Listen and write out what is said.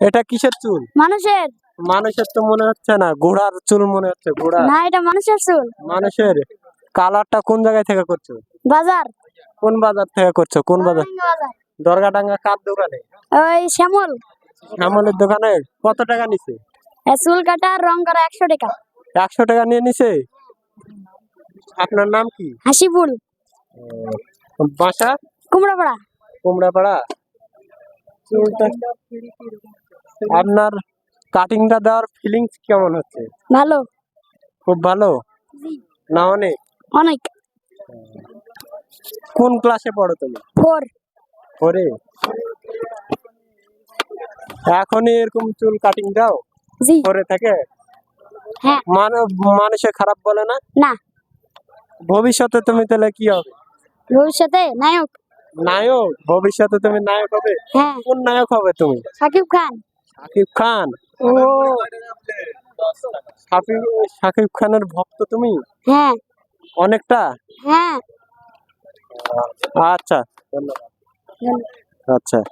এটা কিসের চুল? মানুষের। মানুষের তো মনে হচ্ছে না ঘোড়ার চুল মনে হচ্ছে ঘোড়া। না এটা মানুষের চুল। মানুষের কালারটা কোন জায়গায় থেকে করছ? বাজার। কোন বাজার থেকে করছ? কোন বাজার? দরগাডাঙ্গা কার দোকানে? ওই শ্যামল। শ্যামলের দোকানে? কত টাকা নিছে? চুল কাটা আর রং করা একশো টাকা। একশো টাকা নিয়ে নিছে? আপনার নাম কি? হাসিপুল বাসা? কুমড়াপাড়া। কুমড়াপাড়া। চুলটা আপনার কাটিংটা দেওয়ার ফিলিংস কেমন হচ্ছে? ভালো। খুব ভালো? না অনেক? অনেক। কোন ক্লাসে পড়ো তুমি? ফোর পরে এখনই এরকম চুল কাটিং দাও? জি। করে থাকে? হ্যাঁ। মানে মানুষে খারাপ বলে না? না। ভবিষ্যতে তুমি তাহলে কি হবে? ভবিষ্যতে নায়ক। নায়ক? ভবিষ্যতে তুমি নায়ক হবে? হ্যাঁ। কোন নায়ক হবে তুমি? সাকিব খান। শাকিব খান। ও। শাকিব খানের ভক্ত তুমি? হ্যাঁ। অনেকটা? হ্যাঁ। আচ্ছা ধন্যবাদ। আচ্ছা।